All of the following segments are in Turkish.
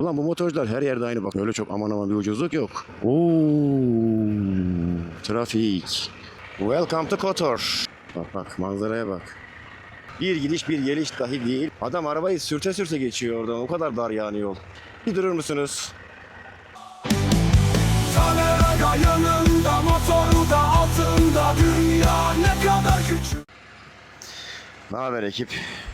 Ulan bu motorcular her yerde aynı bak. Öyle çok aman aman bir ucuzluk yok. Oo, trafik. Welcome to Kotor. Bak bak manzaraya bak. Bir gidiş bir geliş dahi değil. Adam arabayı sürte sürte geçiyor oradan. O kadar dar yani yol. Bir durur musunuz? Kamera yanında motoru da altında Dünya ne kadar küçük Ne haber ekip?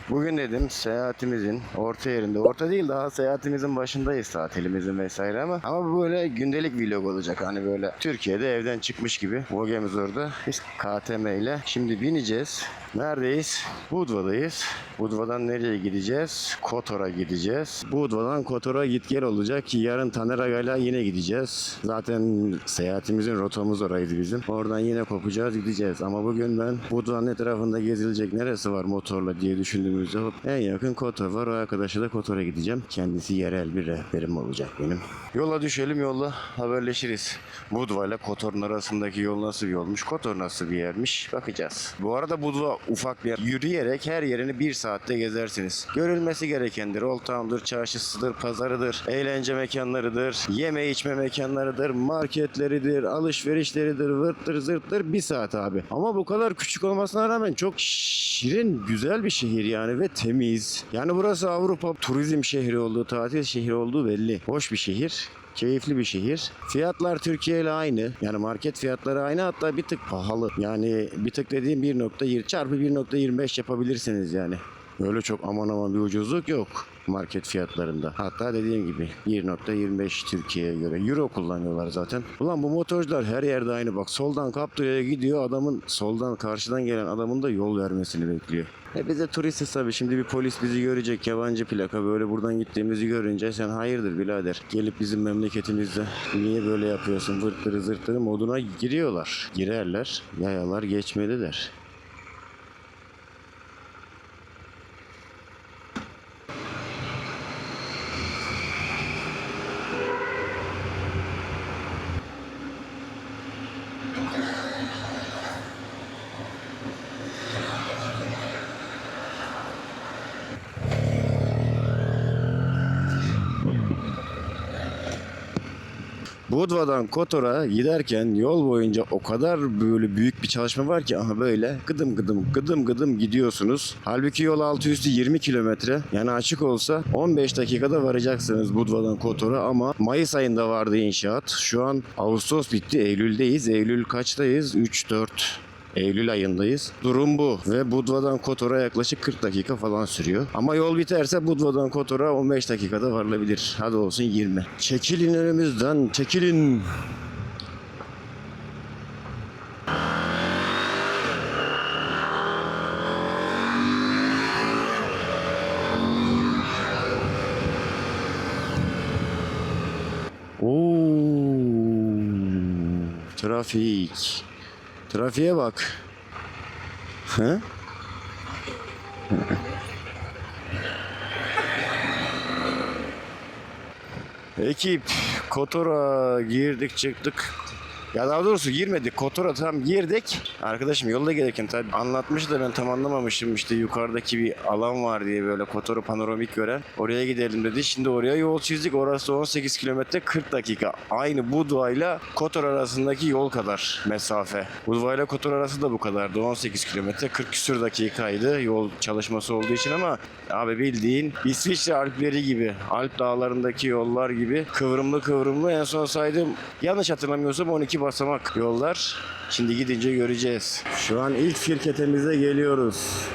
Bugün dedim seyahatimizin orta yerinde, orta değil daha seyahatimizin başındayız tatilimizin vesaire ama ama böyle gündelik vlog olacak hani böyle Türkiye'de evden çıkmış gibi Vogemiz orada biz KTM ile şimdi bineceğiz. Neredeyiz? Budva'dayız. Budva'dan nereye gideceğiz? Kotor'a gideceğiz. Budva'dan Kotor'a git gel olacak yarın Taneraga'yla yine gideceğiz. Zaten seyahatimizin rotamız oraydı bizim. Oradan yine kopacağız gideceğiz. Ama bugün ben Budva'nın etrafında gezilecek neresi var motorla diye düşündüğümüzde hop en yakın Kotor var. O arkadaşa da Kotor'a gideceğim. Kendisi yerel bir rehberim olacak benim. Yola düşelim yolla haberleşiriz. Budva ile Kotor'un arasındaki yol nasıl bir yolmuş? Kotor nasıl bir yermiş? Bakacağız. Bu arada Budva ufak bir yer. Yürüyerek her yerini bir saatte gezersiniz. Görülmesi gerekendir. Old çarşısıdır, pazarıdır, eğlence mekanlarıdır, yeme içme mekanlarıdır, marketleridir, alışverişleridir, vırttır zırttır bir saat abi. Ama bu kadar küçük olmasına rağmen çok şirin, güzel bir şehir yani ve temiz. Yani burası Avrupa turizm şehri olduğu, tatil şehri olduğu belli. Hoş bir şehir. Keyifli bir şehir. Fiyatlar Türkiye ile aynı. Yani market fiyatları aynı hatta bir tık pahalı. Yani bir tık dediğim 1.20 çarpı 1.25 yapabilirsiniz yani. Öyle çok aman aman bir ucuzluk yok market fiyatlarında. Hatta dediğim gibi 1.25 Türkiye'ye göre. Euro kullanıyorlar zaten. Ulan bu motorcular her yerde aynı bak. Soldan Kaptıra'ya gidiyor adamın soldan karşıdan gelen adamın da yol vermesini bekliyor. E biz de turistiz tabii. Şimdi bir polis bizi görecek. Yabancı plaka böyle buradan gittiğimizi görünce sen hayırdır birader. Gelip bizim memleketimizde niye böyle yapıyorsun vırttırı zırttırı moduna giriyorlar. Girerler. Yayalar geçmeliler. Budva'dan Kotor'a giderken yol boyunca o kadar böyle büyük bir çalışma var ki aha böyle gıdım gıdım gıdım gıdım gidiyorsunuz. Halbuki yol altı üstü 20 kilometre. Yani açık olsa 15 dakikada varacaksınız Budva'dan Kotor'a ama Mayıs ayında vardı inşaat. Şu an Ağustos bitti. Eylül'deyiz. Eylül kaçtayız? 3-4 Eylül ayındayız. Durum bu. Ve Budva'dan Kotor'a yaklaşık 40 dakika falan sürüyor. Ama yol biterse Budva'dan Kotor'a 15 dakikada varılabilir. Hadi olsun 20. Çekilin önümüzden, çekilin. Oo, trafik. Trafiğe bak. He? Ekip Kotor'a girdik çıktık. Ya daha doğrusu girmedik. Kotor'a tam girdik. Arkadaşım yolda gelirken tabii anlatmıştı da ben tam anlamamışım. İşte yukarıdaki bir alan var diye böyle Kotor'u panoramik gören. Oraya gidelim dedi. Şimdi oraya yol çizdik. Orası 18 kilometre 40 dakika. Aynı Budva ile Kotor arasındaki yol kadar mesafe. Budva ile Kotor arası da bu kadardı. 18 kilometre 40 küsür dakikaydı yol çalışması olduğu için ama abi bildiğin İsviçre Alpleri gibi, Alp dağlarındaki yollar gibi kıvrımlı kıvrımlı en son saydım yanlış hatırlamıyorsam 12 basamak yollar. Şimdi gidince göreceğiz. Şu an ilk firketemize geliyoruz.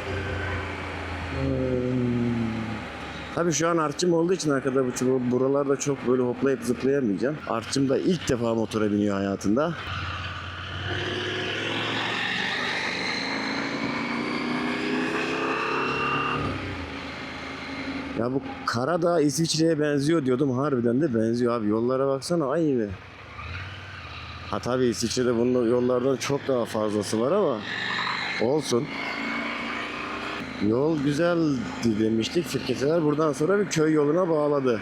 Tabii şu an artçım olduğu için arkada bu bu- buralarda çok böyle hoplayıp zıplayamayacağım. Artçım da ilk defa motora biniyor hayatında. Ya bu Karadağ İsviçre'ye benziyor diyordum. Harbiden de benziyor abi. Yollara baksana aynı. Ha tabii İsviçre'de bunun yollardan çok daha fazlası var ama olsun. Yol güzel demiştik. Firketeler buradan sonra bir köy yoluna bağladı.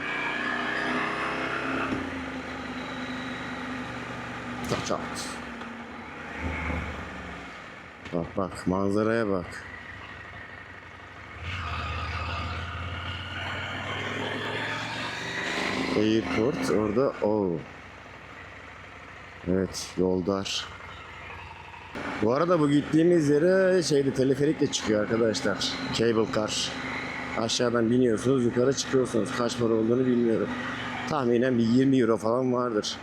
Çat çat. Bak bak manzaraya bak. Airport orada o. Evet yoldar. Bu arada bu gittiğimiz yere şeyde teleferikle çıkıyor arkadaşlar. Cable car. Aşağıdan biniyorsunuz yukarı çıkıyorsunuz. Kaç para olduğunu bilmiyorum. Tahminen bir 20 euro falan vardır.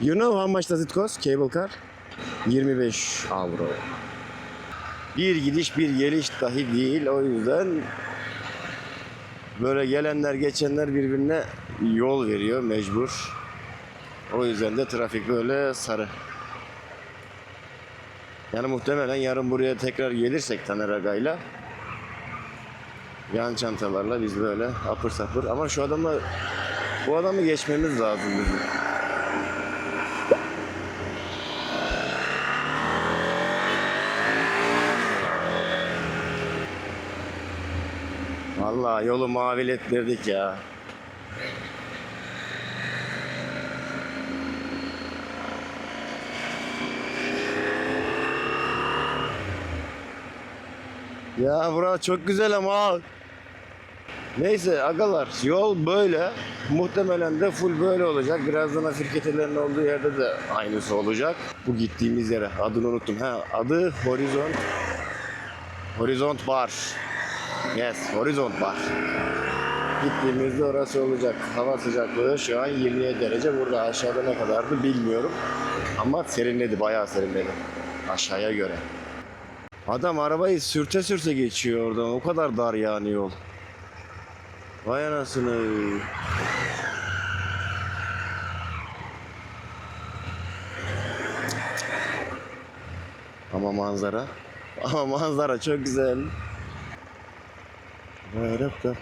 You know how much does it cost cable car? 25 avro. Bir gidiş bir geliş dahi değil. O yüzden böyle gelenler geçenler birbirine yol veriyor mecbur. O yüzden de trafik böyle sarı. Yani muhtemelen yarın buraya tekrar gelirsek Taner Aga'yla yan çantalarla biz böyle apır sapır ama şu adamla bu adamı geçmemiz lazım bizim. Vallahi yolu mavilettirdik ya. Ya bura çok güzel ama. Neyse agalar yol böyle. Muhtemelen de full böyle olacak. Birazdan Afriketelerin olduğu yerde de aynısı olacak. Bu gittiğimiz yere adını unuttum. Ha adı Horizont. Horizont Bar. Yes, Horizont Bar. Gittiğimizde orası olacak. Hava sıcaklığı şu an 27 derece. Burada aşağıda ne kadardı bilmiyorum. Ama serinledi, bayağı serinledi. Aşağıya göre. Adam arabayı sürte sürte geçiyor oradan. O kadar dar yani yol. Vay anasını. Ama manzara. Ama manzara çok güzel. Rarapta.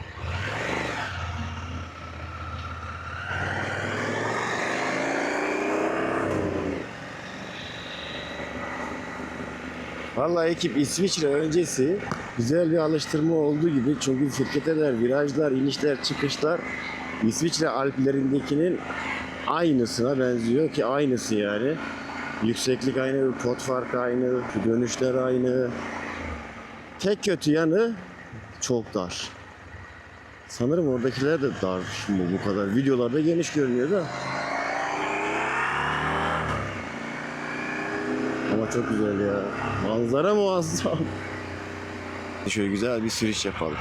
Vallahi ekip İsviçre öncesi güzel bir alıştırma olduğu gibi çünkü firketeler, virajlar, inişler, çıkışlar İsviçre Alplerindekinin aynısına benziyor ki aynısı yani. Yükseklik aynı, pot farkı aynı, dönüşler aynı. Tek kötü yanı çok dar. Sanırım oradakiler de dar mı bu kadar. Videolarda geniş görünüyor da. Çok güzel ya. Manzara muazzam. Şöyle güzel bir sürüş yapalım.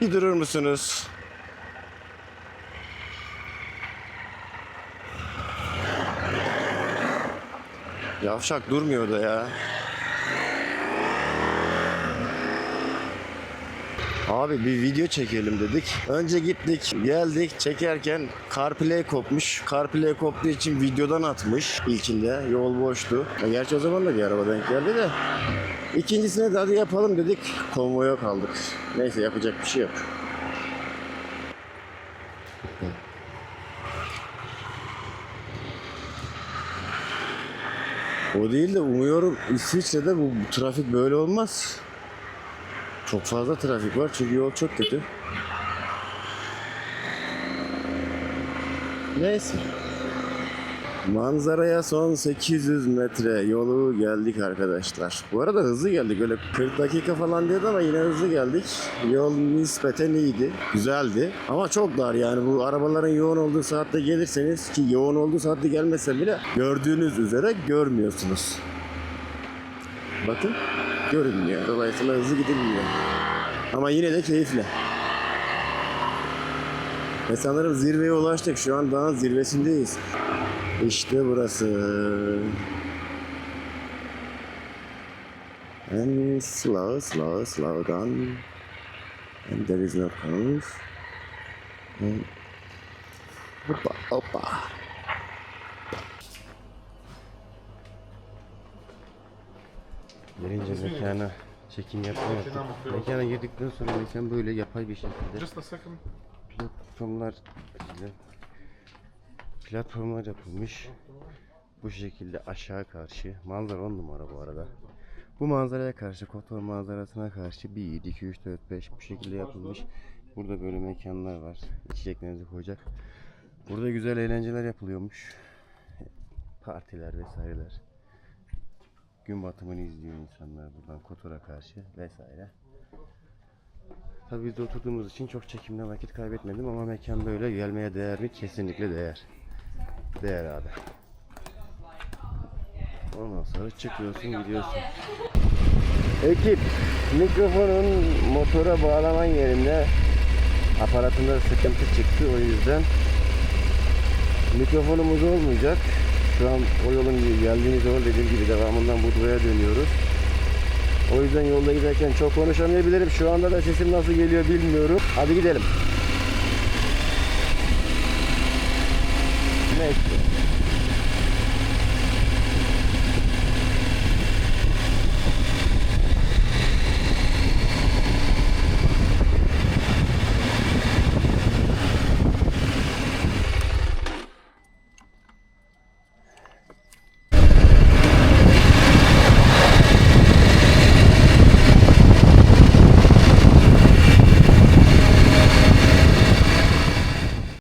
Bir durur musunuz? Yavşak durmuyor ya. Abi bir video çekelim dedik. Önce gittik, geldik çekerken CarPlay kopmuş. CarPlay koptuğu için videodan atmış ilkinde. Yol boştu. Ya gerçi o zaman da bir araba denk geldi de. İkincisine de hadi yapalım dedik. Konvoya kaldık. Neyse yapacak bir şey yok. O değil de umuyorum İsviçre'de bu, trafik böyle olmaz. Çok fazla trafik var çünkü yol çok kötü. Neyse. Manzaraya son 800 metre yolu geldik arkadaşlar. Bu arada hızlı geldik. Öyle 40 dakika falan diyordu ama yine hızlı geldik. Yol nispeten iyiydi. Güzeldi. Ama çok dar yani bu arabaların yoğun olduğu saatte gelirseniz ki yoğun olduğu saatte gelmese bile gördüğünüz üzere görmüyorsunuz. Bakın görünmüyor. Dolayısıyla hızlı gidilmiyor. Ama yine de keyifli. Ve sanırım zirveye ulaştık. Şu an dağın zirvesindeyiz. İşte burası. And slow, slow, slow down. And there is no curve. And hoppa, hoppa. Gelince mekana çekim yapma yaptık. Mekana girdikten sonra mekan böyle yapay bir şekilde Just a second. platformlar platformlar yapılmış. Bu şekilde aşağı karşı. Manzara 10 numara bu arada. Bu manzaraya karşı, Kotor manzarasına karşı 1, 2, 3, 4, 5 bu şekilde yapılmış. Burada böyle mekanlar var. İçeceklerinizi koyacak. Burada güzel eğlenceler yapılıyormuş. Partiler vesaireler. Gün batımını izliyor insanlar buradan Kotor'a karşı vesaire. Tabii biz de oturduğumuz için çok çekimde vakit kaybetmedim ama mekan böyle gelmeye değer mi? Kesinlikle değer. Değer abi. Ondan sonra çıkıyorsun gidiyorsun. Ekip mikrofonun motora bağlaman yerinde aparatında sıkıntı çıktı o yüzden mikrofonumuz olmayacak. Şu an o yolun geldiğimiz yol dediğim gibi devamından Budva'ya dönüyoruz. O yüzden yolda giderken çok konuşamayabilirim. Şu anda da sesim nasıl geliyor bilmiyorum. Hadi gidelim. Neyse.